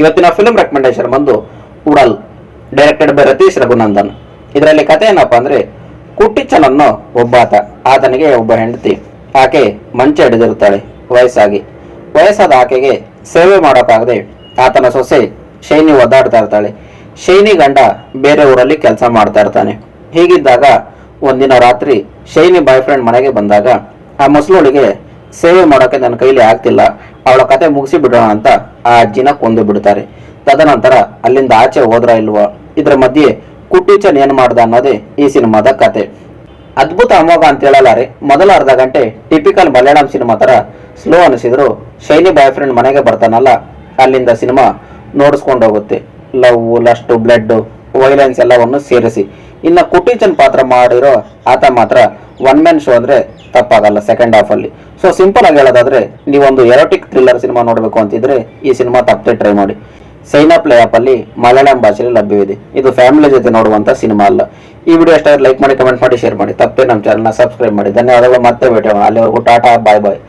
ಇವತ್ತಿನ film recommendation ಬಂದು ಉಡಲ್ ಡೈರೆಕ್ಟೆಡ್ ಬೈ ರತೀಶ್ ರಘುನಂದನ್. ಇದರಲ್ಲಿ ಕಥೆ ಏನಪ್ಪ ಅಂದ್ರೆ ಕುಟ್ಟಿಚ್ಚನ್ ಅನ್ನೋ ಒಬ್ಬಾತ ಆತನಿಗೆ ಒಬ್ಬ ಹೆಂಡತಿ, ಆಕೆ ಮಂಚ ಹಿಡಿದಿರುತ್ತಾಳೆ, ವಯಸ್ಸಾಗಿ. ವಯಸ್ಸಾದ ಆಕೆಗೆ ಸೇವೆ ಮಾಡೋಕ್ಕಾಗದೆ ಆತನ ಸೊಸೆ ಶೈನಿ ಒದ್ದಾಡ್ತಾ ಇರ್ತಾಳೆ. ಶೈನಿ ಗಂಡ ಬೇರೆ ಊರಲ್ಲಿ ಕೆಲಸ ಮಾಡ್ತಾ ಇರ್ತಾನೆ. ಹೀಗಿದ್ದಾಗ, ಒಂದಿನ ರಾತ್ರಿ ಶೈನಿ ಬಾಯ್ ಫ್ರೆಂಡ್ ಮನೆಗೆ ಬಂದಾಗ, ಆ ಮಸ್ಲೋಳಿಗೆ ಸೇವೆ ಮಾಡೋಕೆ ನನ್ನ ಕೈಲಿ ಆಗ್ತಿಲ್ಲ. ಅವಳ ಕತೆ ಮುಗಿಸಿ ಬಿಡೋಣ ಅಂತ ಆ ಅಜ್ಜಿನ ಕೊಂದು ಬಿಡ್ತಾರೆ. ತದನಂತರ ಅಲ್ಲಿಂದ ಆಚೆ ಹೋದ್ರ ಇಲ್ವೋ? ಇದ್ರ ಮಧ್ಯೆ ಕುಟ್ಟೀಚನ್ ಏನ್ ಮಾಡ್ದ ಅನ್ನೋದೇ ಈ ಸಿನಿಮಾದ ಕತೆ. ಅದ್ಭುತ ಅಮೋಘ ಅಂತ ಹೇಳಲಾರೆ. ಮೊದಲ ಅರ್ಧ ಗಂಟೆ ಟಿಪಿಕಲ್ ಮಲಯಾಳಂ ಸಿನಿಮಾ ತರ ಸ್ಲೋ ಅನಿಸಿದ್ರು. ಶೈನಿ ಬಾಯ್ ಫ್ರೆಂಡ್ ಮನೆಗೆ ಬರ್ತಾನಲ್ಲ, ಅಲ್ಲಿಂದ ಸಿನಿಮಾ ನೋಡಿಸ್ಕೊಂಡು ಹೋಗುತ್ತೆ. ಲವ್, ಲಸ್ಟ್ ಬ್ಲಡ್ ವೈಲೆನ್ಸ್ ಎಲ್ಲವನ್ನು ಸೇರಿಸಿ. ಇನ್ನ ಕುಟೀಚನ್ ಪಾತ್ರ ಮಾಡಿರೋ ಆತ ಮಾತ್ರ ಒನ್ ಮ್ಯಾನ್ ಶೋ ಅಂದ್ರೆ ತಪ್ಪಾಗಲ್ಲ ಸೆಕೆಂಡ್ ಹಾಫ್ ಅಲ್ಲಿ. ಸೊ ಸಿಂಪಲ್ ಆಗಿ ಹೇಳೋದಾದ್ರೆ, ನೀವೊಂದು ಎರೋಟಿಕ್ ಥ್ರಿಲ್ಲರ್ ಸಿನಿಮಾ ನೋಡಬೇಕು ಅಂತಿದ್ರೆ ಈ ಸಿನಿಮಾ ತಪ್ಪದೆ ಟ್ರೈ ಮಾಡಿ. ಸೈನಾ ಪ್ಲೇ ಆಪ್ ಅಲ್ಲಿ ಮಲಯಾಳಂ ಭಾಷೆಯಲ್ಲಿ ಲಭ್ಯವಿದೆ. ಇದು ಫ್ಯಾಮಿಲಿ ಜೊತೆ ನೋಡುವಂತ ಸಿನಿಮಾ ಅಲ್ಲ. ಈ ವಿಡಿಯೋ ಎಷ್ಟಾದ್ರೂ ಲೈಕ್ ಮಾಡಿ ಕಮೆಂಟ್ ಮಾಡಿ ಶೇರ್ ಮಾಡಿ. ತಪ್ಪೇ ನಮ್ಮ ಚಾನಲ್ನ ಸಬ್ಸ್ಕ್ರೈಬ್ ಮಾಡಿ. ಧನ್ಯವಾದಗಳು, ಮತ್ತೆ ಭೇಟಿ ಅಲ್ಲಿವರೆಗೂ ಟಾಟಾ ಬಾಯ್ ಬಾಯ್